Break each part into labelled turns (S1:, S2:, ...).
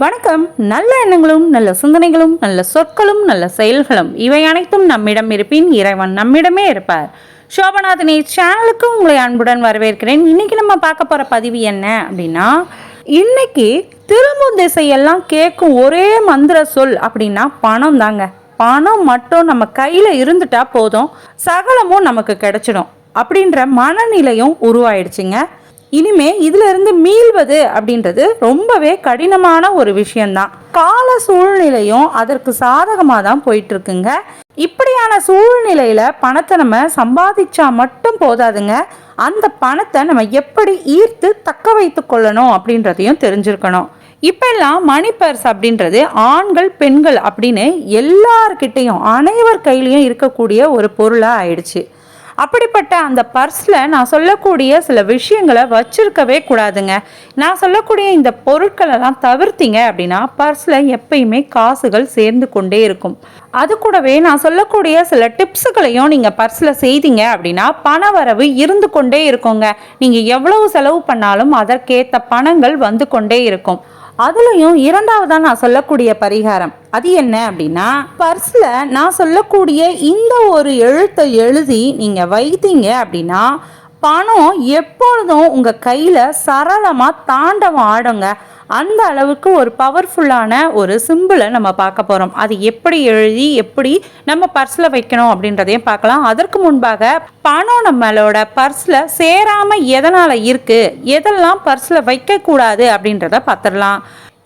S1: வணக்கம். நல்ல எண்ணங்களும் நல்ல சிந்தனைகளும் நல்ல சொற்களும் நல்ல செயல்களும் இவை அனைத்தும் நம்மிடம் இருப்பின் இறைவன் நம்மிடமே இருப்பார். சோபநாதனி சேனலுக்கு உங்களை அன்புடன் வரவேற்கிறேன். இன்னைக்கு நம்ம பார்க்க போற பதிவு என்ன அப்படின்னா இன்னைக்கு திரும்பும் திசையெல்லாம் கேட்கும் ஒரே மந்திர சொல் அப்படின்னா பணம் தாங்க. பணம் மட்டும் நம்ம கையில் இருந்துட்டா போதும். சகலமும் நமக்கு கிடைச்சிடும். அப்படின்ற மனநிலையும் உருவாயிடுச்சுங்க. இனிமே இதுல இருந்து மீள்வது அப்படின்றது ரொம்பவே கடினமான ஒரு விஷயம்தான். கால சூழ்நிலையும் அதற்கு சாதகமாக தான் போயிட்டு இருக்குங்க இப்படியான சூழ்நிலையில பணத்தை நம்ம சம்பாதிச்சா மட்டும் போதாதுங்க. அந்த பணத்தை நம்ம எப்படி ஈர்த்து தக்க வைத்து கொள்ளணும் அப்படின்றதையும் தெரிஞ்சிருக்கணும். இப்பெல்லாம் மணி பர்ஸ் அப்படின்றது ஆண்கள் பெண்கள் அப்படின்னு எல்லார்கிட்டையும் அனைவர் கையிலையும் இருக்கக்கூடிய ஒரு பொருளாக ஆயிடுச்சு. அப்படிப்பட்ட அந்த பர்ஸில் நான் சொல்லக்கூடிய சில விஷயங்களை வச்சிருக்கவே கூடாதுங்க. நான் சொல்லக்கூடிய இந்த பொருட்களெல்லாம் தவிர்த்தீங்க அப்படின்னா பர்ஸில் எப்பயுமே காசுகள் சேர்ந்து கொண்டே இருக்கும். அது கூடவே நான் சொல்லக்கூடிய சில டிப்ஸுகளையும் நீங்கள் பர்ஸில் செய்தீங்க அப்படின்னா பண வரவு இருந்து கொண்டே இருக்குங்க. நீங்கள் எவ்வளவு செலவு பண்ணாலும் அதற்கேற்ற பணங்கள் வந்து கொண்டே இருக்கும். அதுலயும் இரண்டாவதா நான் சொல்லக்கூடிய பரிகாரம். அது என்ன அப்படின்னா பர்ஸ்ல நான் சொல்லக்கூடிய இந்த ஒரு எழுத்தை எழுதி நீங்க வைத்தீங்க அப்படின்னா பணம் எப்பொழுதும் உங்க கையில சரளமா தாண்டவம் ஆடுங்க. அந்த அளவுக்கு ஒரு பவர்ஃபுல்லான ஒரு சிம்பிளை நம்ம பார்க்க போகிறோம் அது எப்படி எழுதி எப்படி நம்ம பர்ஸில் வைக்கணும் அப்படின்றதையும் பார்க்கலாம். அதற்கு முன்பாக பணம் நம்மளோட பர்ஸில் சேராமல் எதனால் இருக்குது எதெல்லாம் பர்ஸில் வைக்கக்கூடாது அப்படின்றத பார்த்துடலாம்.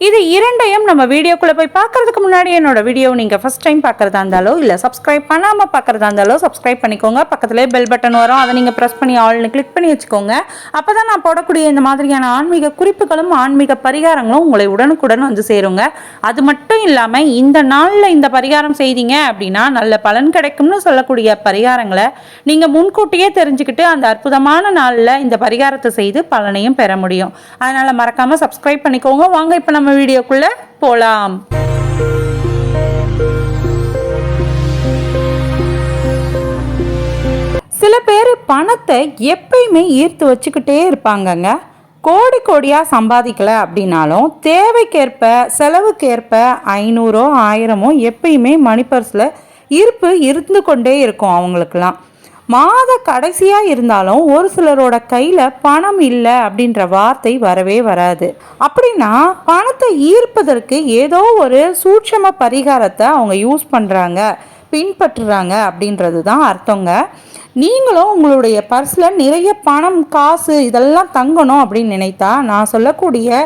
S1: இது இரண்டையும் நம்ம வீடியோக்குள்ளே போய் பார்க்கறதுக்கு முன்னாடி என்னோட வீடியோ நீங்கள் ஃபஸ்ட் டைம் பார்க்குறதா இருந்தாலோ இல்லை சப்ஸ்கிரைப் பண்ணாமல் பார்க்குறதா இருந்தாலோ சப்ஸ்கிரைப் பண்ணிக்கோங்க. பக்கத்துலேயே பெல் பட்டன் வரும். அதை நீங்கள் ப்ரெஸ் பண்ணி ஆல்னு கிளிக் பண்ணி வச்சுக்கோங்க. அப்போ தான் நான் போடக்கூடிய இந்த மாதிரியான ஆன்மீக குறிப்புகளும் ஆன்மீக பரிகாரங்களும் உங்களை உடனுக்குடன் வந்து சேருங்க. அது மட்டும் இல்லாமல் இந்த நாளில் இந்த பரிகாரம் செய்தீங்க அப்படின்னா நல்ல பலன் கிடைக்கும்னு சொல்லக்கூடிய பரிகாரங்களை நீங்கள் முன்கூட்டியே தெரிஞ்சுக்கிட்டு அந்த அற்புதமான நாளில் இந்த பரிகாரத்தை செய்து பலனையும் பெற முடியும். அதனால் மறக்காமல் சப்ஸ்கிரைப் பண்ணிக்கோங்க. வாங்க இப்போ நம்ம வீடியோக்குள்ளே போகலாம் சில பேர் பணத்தை எப்பயுமே ஈர்த்து வச்சுக்கிட்டே இருப்பாங்கங்க. கோடி கோடியாக சம்பாதிக்கல அப்படின்னாலும் தேவைக்கேற்ப செலவுக்கேற்ப ஐநூறோ ஆயிரமோ எப்பயுமே மணி பர்ஸில் இருப்பு இருந்து கொண்டே இருக்கும் அவங்களுக்கெல்லாம். மாத கடைசியாக இருந்தாலும் ஒரு சிலரோட கையில் பணம் இல்லை அப்படின்ற வார்த்தை வரவே வராது. அப்படின்னா பணத்தை ஈர்ப்பதற்கு ஏதோ ஒரு சூட்சம பரிகாரத்தை அவங்க யூஸ் பண்ணுறாங்க பின்பற்றுறாங்க அப்படின்றது தான் அர்த்தங்க. நீங்களும் உங்களுடைய பர்ஸில் நிறைய பணம் காசு இதெல்லாம் தங்கணும் அப்படின்னு நினைத்தா நான் சொல்லக்கூடிய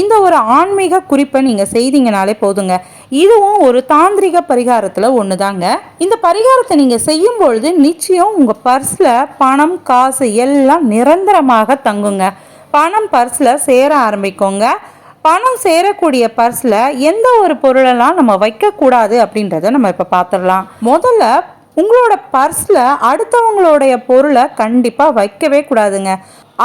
S1: இந்த ஒரு ஆன்மீக குறிப்பை நீங்கள் செய்தீங்கனாலே போதுங்க. இதுவும் ஒரு தாந்திரிக பரிகாரத்தில் ஒன்று தாங்க இந்த பரிகாரத்தை நீங்கள் செய்யும் பொழுது நிச்சயம் உங்கள் பர்ஸில் பணம் காசு எல்லாம் நிரந்தரமாக தங்குங்க. பணம் பர்ஸில் சேர ஆரம்பிக்கோங்க. பணம் சேரக்கூடிய பர்ஸில் எந்த ஒரு பொருளெல்லாம் நம்ம வைக்கக்கூடாது அப்படின்றத நம்ம இப்போ பார்த்துடலாம் முதல்ல உங்களோட பர்ஸில் அடுத்தவங்களுடைய பொருளை கண்டிப்பாக வைக்கவே கூடாதுங்க.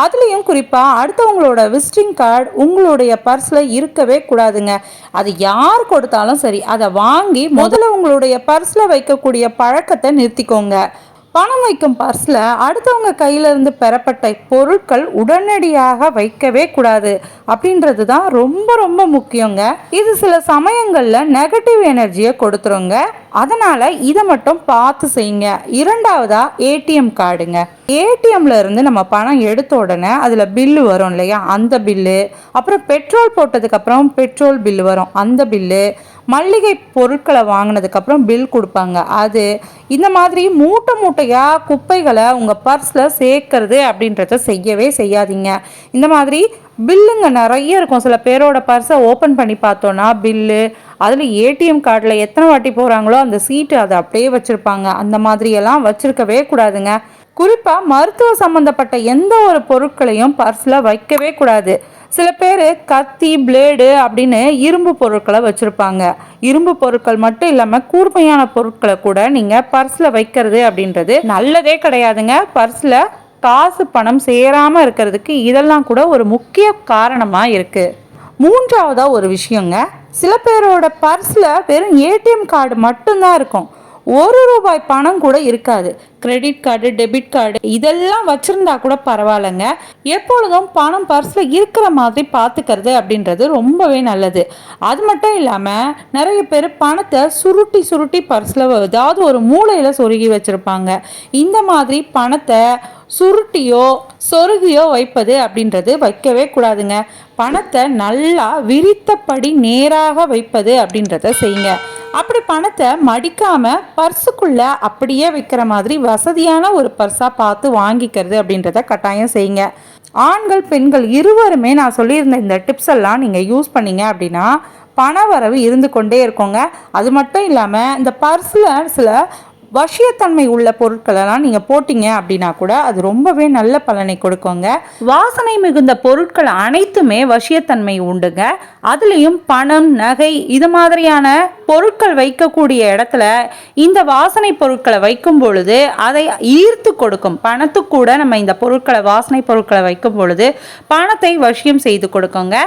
S1: அதுலேயும் குறிப்பாக அடுத்தவங்களோட விசிட்டிங் கார்டு உங்களுடைய பர்ஸில் இருக்கவே கூடாதுங்க. அது யார் கொடுத்தாலும் சரி அதை வாங்கி முதல்ல உங்களுடைய பர்ஸில் வைக்கக்கூடிய பழக்கத்தை நிறுத்திக்கோங்க. பணம் வைக்கும் பர்ஸில் அடுத்தவங்க கையிலிருந்து பெறப்பட்ட பொருட்கள் உடனடியாக வைக்கவே கூடாது. அப்படின்றது தான் ரொம்ப ரொம்ப முக்கியங்க. இது சில சமயங்களில் நெகட்டிவ் எனர்ஜியை கொடுத்துருங்க. அதனால் இதை மட்டும் பார்த்து செய்யுங்க. இரண்டாவதாக ஏடிஎம் கார்டுங்க ஏடிஎம்ல இருந்து நம்ம பணம் எடுத்த உடனே அதில் பில்லு வரும் இல்லையா? அந்த பில்லு அப்புறம் பெட்ரோல் போட்டதுக்கப்புறம் பெட்ரோல் பில்லு வரும். அந்த பில்லு மல்லிகை பொருட்களை வாங்கினதுக்கப்புறம் பில் கொடுப்பாங்க. அது இந்த மாதிரி மூட்டை மூட்டையாக குப்பைகளை உங்கள் பர்ஸில் சேர்க்கறது அப்படின்றத செய்யவே செய்யாதீங்க. இந்த மாதிரி பில்லுங்க நிறைய இருக்கும். சில பேரோட பர்ஸை ஓப்பன் பண்ணி பார்த்தோன்னா பில்லு அதில் ஏடிஎம் கார்டில் எத்தனை வாட்டி போகிறாங்களோ அந்த சீட்டு அதை அப்படியே வச்சுருப்பாங்க. அந்த மாதிரியெல்லாம் வச்சுருக்கவே கூடாதுங்க. குறிப்பாக மருத்துவ சம்மந்தப்பட்ட எந்த ஒரு பொருட்களையும் பர்ஸில் வைக்கவே கூடாது. சில பேர் கத்தி பிளேடு அப்படின்னு இரும்பு பொருட்களை வச்சுருப்பாங்க. இரும்பு பொருட்கள் மட்டும் இல்லாமல் கூர்மையான பொருட்களை கூட நீங்கள் பர்ஸில் வைக்கிறது அப்படின்றது நல்லதே கிடையாதுங்க. பர்ஸில் காசு பணம் சேராமல் இருக்கிறதுக்கு இதெல்லாம் கூட ஒரு முக்கிய காரணமாக இருக்குது மூன்றாவதாக ஒரு விஷயங்க சில பேரோட பர்ஸில் வெறும் ஏடிஎம் கார்டு மட்டும்தான் இருக்கும். ஒரு ரூபாய் பணம் கூட இருக்காது. கிரெடிட் கார்டு டெபிட் கார்டு இதெல்லாம் வச்சுருந்தா கூட பரவாயில்லைங்க. எப்பொழுதும் பணம் பர்ஸில் இருக்கிற மாதிரி பார்த்துக்கிறது அப்படின்றது ரொம்பவே நல்லது. அது மட்டும் இல்லாமல் நிறைய பேர் பணத்தை சுருட்டி சுருட்டி பர்ஸில் ஏதாவது ஒரு மூலையில் சொருகி வச்சுருப்பாங்க. இந்த மாதிரி பணத்தை சுருட்டியோ சொருகியோ வைப்பது அப்படின்றது வைக்கவே கூடாதுங்க. பணத்தை நல்லா விரித்தபடி நேராக வைப்பது அப்படின்றத செய்யுங்க. அப்படி பணத்தை மடிக்காம பர்ஸுக்குள்ள அப்படியே வைக்கிற மாதிரி வசதியான ஒரு பர்ஸாக பார்த்து வாங்கிக்கிறது அப்படின்றத கட்டாயம் செய்யுங்க. ஆண்கள் பெண்கள் இருவருமே நான் சொல்லியிருந்த இந்த டிப்ஸ் எல்லாம் நீங்கள் யூஸ் பண்ணீங்க அப்படின்னா பண வரவு இருந்து கொண்டே இருக்கோங்க. அது மட்டும் இல்லாமல் இந்த பர்ஸில் சில வசியத்தன்மை உள்ள பொருட்களெல்லாம் நீங்கள் போட்டிங்க அப்படின்னா கூட அது ரொம்பவே நல்ல பலனை கொடுக்குங்க. வாசனை மிகுந்த பொருட்கள் அனைத்துமே வசியத்தன்மை உண்டுங்க. அதுலேயும் பணம் நகை இது மாதிரியான பொருட்கள் வைக்கக்கூடிய இடத்துல இந்த வாசனை பொருட்களை வைக்கும் பொழுது அதை ஈர்த்து கொடுக்கும். பணத்துக்கூட நம்ம இந்த பொருட்களை வாசனை பொருட்களை வைக்கும் பொழுது பணத்தை வசியம் செய்து கொடுக்குங்க.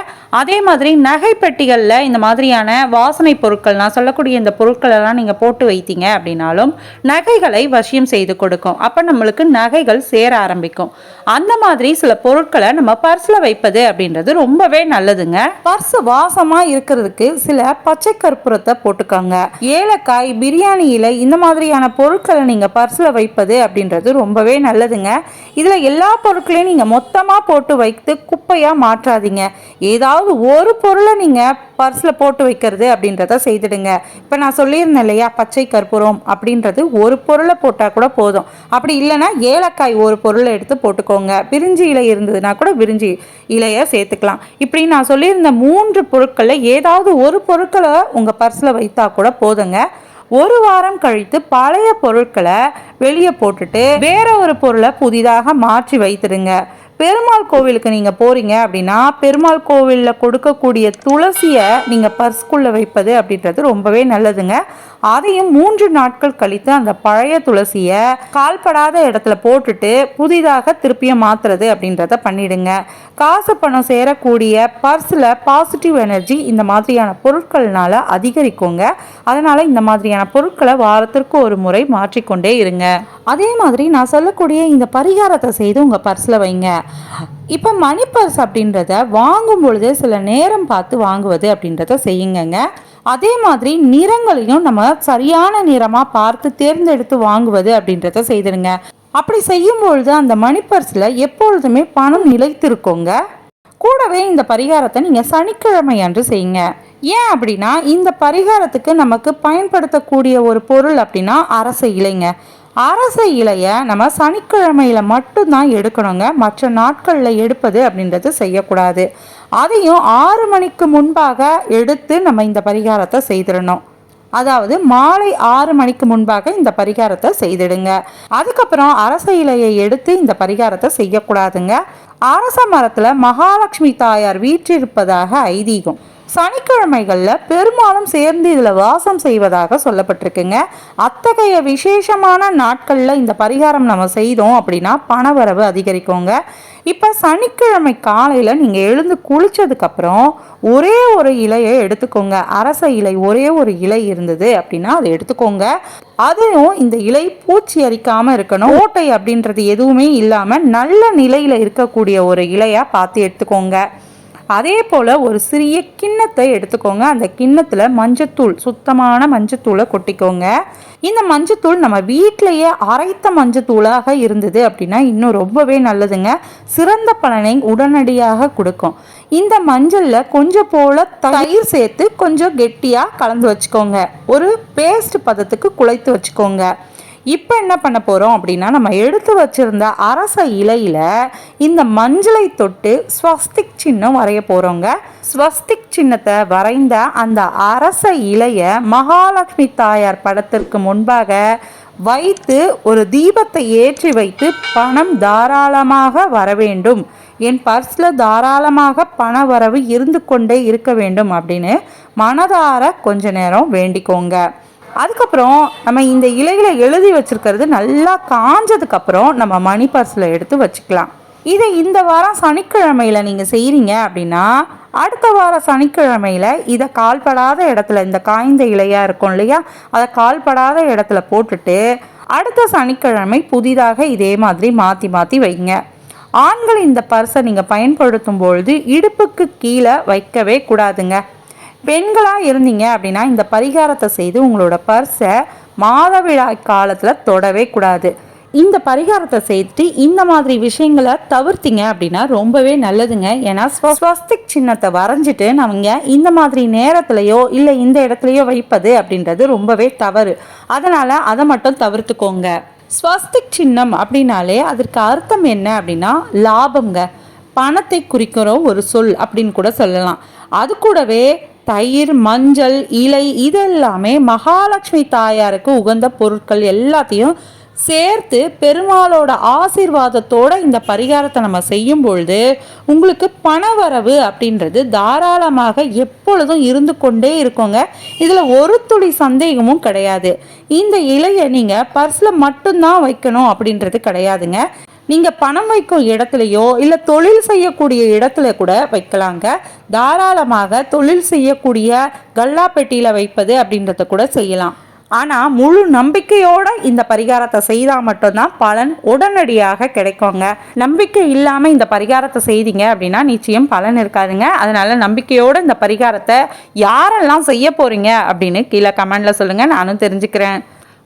S1: அதே மாதிரி நகை பெட்டிகளில் இந்த மாதிரியான வாசனை பொருட்கள் நான் சொல்லக்கூடிய இந்த பொருட்களெல்லாம் நீங்கள் போட்டு வைத்தீங்க அப்படின்னாலும் நகைகளை வசியம் செய்து கொடுக்கும். அப்போ நம்மளுக்கு நகைகள் சேர ஆரம்பிக்கும். அந்த மாதிரி சில பொருட்களை நம்ம பர்ஸில் வைப்பது அப்படின்றது ரொம்பவே நல்லதுங்க. பர்ஸ் வாசமாக இருக்கிறதுக்கு சில பச்சை கற்பூரத்தை போட்டுக்கோங்க. ஏலக்காய் பிரியாணி இலை இந்த மாதிரியான பொருட்களை நீங்கள் பர்ஸில் வைப்பது அப்படின்றது ரொம்பவே நல்லதுங்க. இதில் எல்லா பொருட்களையும் நீங்கள் மொத்தமாக போட்டு வைத்து குப்பையாக மாற்றாதீங்க. ஏதாவது ஒரு பொருளை நீங்கள் பர்ஸில் போட்டு வைக்கிறது அப்படின்றத செய்துடுங்க. இப்போ நான் சொல்லியிருந்தேன் இல்லையா? பச்சை கற்பூரம் அப்படின்றது ஒரு பொருளை போட்டால் கூட போதும். அப்படி இல்லைன்னா ஏலக்காய் ஒரு பொருளை எடுத்து போட்டுக்கோங்க. பிரிஞ்சி இலை இருந்ததுன்னா கூட பிரிஞ்சி இலையை சேர்த்துக்கலாம். இப்படி நான் சொல்லியிருந்த மூன்று பொருட்களில் ஏதாவது ஒரு பொருட்களை உங்கள் பர்ஸில் வைத்தா கூட போதுங்க. ஒரு வாரம் கழித்து பழைய பொருட்களை வெளியே போட்டுட்டு வேற ஒரு பொருளை புதிதாக மாற்றி வைத்துடுங்க பெருமாள் கோவிலுக்கு நீங்கள் போகிறீங்க அப்படின்னா பெருமாள் கோவிலில் கொடுக்கக்கூடிய துளசியை நீங்கள் பர்ஸ்குள்ளே வைப்பது அப்படின்றது ரொம்பவே நல்லதுங்க. அதையும் மூன்று நாட்கள் கழித்து அந்த பழைய துளசியை கால்படாத இடத்துல போட்டுட்டு புதிதாக திருப்பியும் மாற்றுறது அப்படின்றத பண்ணிடுங்க. காசு பணம் சேரக்கூடிய பர்ஸில் பாசிட்டிவ் எனர்ஜி இந்த மாதிரியான பொருட்கள்னால அதிகரிக்குங்க. அதனால் இந்த மாதிரியான பொருட்களை வாரத்திற்கு ஒரு முறை மாற்றிக்கொண்டே இருங்க. அதே மாதிரி நான் சொல்லக்கூடிய இந்த பரிகாரத்தை செய்து உங்கள் பர்ஸில் வைங்க. இப்போ மணி பர்ஸ் அப்படின்றத வாங்கும் பொழுது சில நேரம் பார்த்து வாங்குவது அப்படின்றத செய்யுங்கங்க. அதே மாதிரி நிறங்களையும் நம்ம சரியான நிறமாக பார்த்து தேர்ந்தெடுத்து வாங்குவது அப்படின்றத செய்திடுங்க. அப்படி செய்யும் பொழுது அந்த மணி பர்ஸில் எப்பொழுதுமே பணம் நிலைத்திருக்கோங்க. கூடவே இந்த பரிகாரத்தை நீங்கள் சனிக்கிழமை அன்று செய்யுங்க. ஏன் அப்படின்னா இந்த பரிகாரத்துக்கு நமக்கு பயன்படுத்தக்கூடிய ஒரு பொருள் அப்படின்னா அரச இலைங்க. அரச இலையை நம்ம சனிக்கிழமையில் மட்டும்தான் எடுக்கணுங்க. மற்ற நாட்களில் எடுப்பது அப்படின்றது செய்யக்கூடாது. அதையும் ஆறு மணிக்கு முன்பாக எடுத்து நம்ம இந்த பரிகாரத்தை செய்திடணும். அதாவது மாலை ஆறு மணிக்கு முன்பாக இந்த பரிகாரத்தை செய்திடுங்க. அதுக்கப்புறம் அரச இலையை எடுத்து இந்த பரிகாரத்தை செய்யக்கூடாதுங்க. அரச மரத்தில் மகாலட்சுமி தாயார் வீற்றிருப்பதாக ஐதீகம். சனிக்கிழமைகளில் பெரும்பாலும் சேர்ந்து இதில் வாசம் செய்வதாக சொல்லப்பட்டிருக்குங்க. அத்தகைய விசேஷமான நாட்களில் இந்த பரிகாரம் நம்ம செய்தோம் அப்படின்னா பணவரவு அதிகரிக்குங்க. இப்போ சனிக்கிழமை காலையில் நீங்கள் எழுந்து குளித்ததுக்கப்புறம் ஒரே ஒரு இலையை எடுத்துக்கோங்க. அரச இலை ஒரே ஒரு இலை இருந்தது அப்படின்னா அதை எடுத்துக்கோங்க. அதுவும் இந்த இலை பூச்சி அரிக்காமல் இருக்கணும். ஓட்டை அப்படின்றது எதுவுமே இல்லாமல் நல்ல நிலையில் இருக்கக்கூடிய ஒரு இலையாக பார்த்து எடுத்துக்கோங்க. அதே போல் ஒரு சிறிய கிண்ணத்தை எடுத்துக்கோங்க. அந்த கிண்ணத்தில் மஞ்சத்தூள் சுத்தமான மஞ்சத்தூளை கொட்டிக்கோங்க. இந்த மஞ்சத்தூள் நம்ம வீட்டிலையே அரைத்த மஞ்சத்தூளாக இருந்தது அப்படின்னா இன்னும் ரொம்பவே நல்லதுங்க. சிறந்த பலனை உடனடியாக கொடுக்கும். இந்த மஞ்சளில் கொஞ்சம் போல் தயிர் சேர்த்து கொஞ்சம் கெட்டியாக கலந்து வச்சுக்கோங்க. ஒரு பேஸ்ட் பதத்துக்கு குழைத்து வச்சுக்கோங்க. இப்போ என்ன பண்ண போகிறோம் அப்படின்னா நம்ம எடுத்து வச்சுருந்த அரச இலையில் இந்த மஞ்சளை தொட்டு ஸ்வஸ்திக் சின்னம் வரைய போகிறோங்க ஸ்வஸ்திக் சின்னத்தை வரைந்த அந்த அரச இலையை மகாலட்சுமி தாயார் படத்திற்கு முன்பாக வைத்து ஒரு தீபத்தை ஏற்றி வைத்து பணம் தாராளமாக வர வேண்டும். என் பர்ஸில் தாராளமாக பண வரவு இருந்து கொண்டே இருக்க வேண்டும் அப்படின்னு மனதார கொஞ்ச நேரம் வேண்டிக்கோங்க. அதுக்கப்புறம் நம்ம இந்த இலைகளை எழுதி வச்சுருக்கிறது நல்லா காஞ்சதுக்கப்புறம் நம்ம மணி பர்ஸில் எடுத்து வச்சுக்கலாம். இதை இந்த வாரம் சனிக்கிழமையில் நீங்கள் செய்கிறீங்க அப்படின்னா அடுத்த வாரம் சனிக்கிழமையில் இதை கால்படாத இடத்துல இந்த காய்ந்த இலையாக இருக்கும் இல்லையா அதை கால்படாத இடத்துல போட்டுட்டு அடுத்த சனிக்கிழமை புதிதாக இதே மாதிரி மாற்றி மாற்றி வைங்க. ஆண்கள் இந்த பர்ஸை நீங்கள் பயன்படுத்தும் பொழுது இடுப்புக்கு கீழே வைக்கவே கூடாதுங்க. பெண்களாக இருந்தீங்க அப்படின்னா இந்த பரிகாரத்தை செய்து உங்களோட பர்ஸை மாதவிழா காலத்தில் தொடவே கூடாது. இந்த பரிகாரத்தை செய்துட்டு இந்த மாதிரி விஷயங்களை தவிர்த்திங்க அப்படின்னா ரொம்பவே நல்லதுங்க. ஏன்னா ஸ்வஸ்திக் சின்னத்தை வரைஞ்சிட்டு நம்ம இந்த மாதிரி நேரத்துலையோ இல்லை இந்த இடத்துலையோ வைப்பது அப்படின்றது ரொம்பவே தவறு. அதனால் அதை மட்டும் தவிர்த்துக்கோங்க. ஸ்வஸ்திக் சின்னம் அப்படின்னாலே அதற்கு அர்த்தம் என்ன அப்படின்னா லாபம்ங்க. பணத்தை குறிக்கிற ஒரு சொல் அப்படின்னு கூட சொல்லலாம். அது கூடவே தயிர் மஞ்சள் இலை இதெல்லாமே மகாலட்சுமி தாயாருக்கு உகந்த பொருட்கள் எல்லாத்தையும் சேர்த்து பெருமாளோட ஆசீர்வாதத்தோட இந்த பரிகாரத்தை நம்ம செய்யும் பொழுது உங்களுக்கு பணவரவு அப்படின்றது தாராளமாக எப்பொழுதும் இருந்து கொண்டே இருக்குங்க. இதில் ஒரு துளி சந்தேகமும் கிடையாது. இந்த இலையை நீங்கள் பர்ஸில் மட்டும்தான் வைக்கணும் அப்படின்றது கிடையாதுங்க. நீங்கள் பணம் வைக்கும் இடத்துலையோ இல்லை தொழில் செய்யக்கூடிய இடத்துல கூட வைக்கலாங்க. தாராளமாக தொழில் செய்யக்கூடிய கல்லா பெட்டியில் வைப்பது அப்படின்றத கூட செய்யலாம். ஆனால் முழு நம்பிக்கையோட இந்த பரிகாரத்தை செய்தால் மட்டும்தான் பலன் உடனடியாக கிடைக்குங்க. நம்பிக்கை இல்லாமல் இந்த பரிகாரத்தை செய்தீங்க அப்படின்னா நிச்சயம் பலன் இருக்காதுங்க. அதனால் நம்பிக்கையோடு இந்த பரிகாரத்தை யாரெல்லாம் செய்ய போகிறீங்க அப்படின்னு கீழே கமெண்டில் சொல்லுங்கள் நானும் தெரிஞ்சுக்கிறேன்.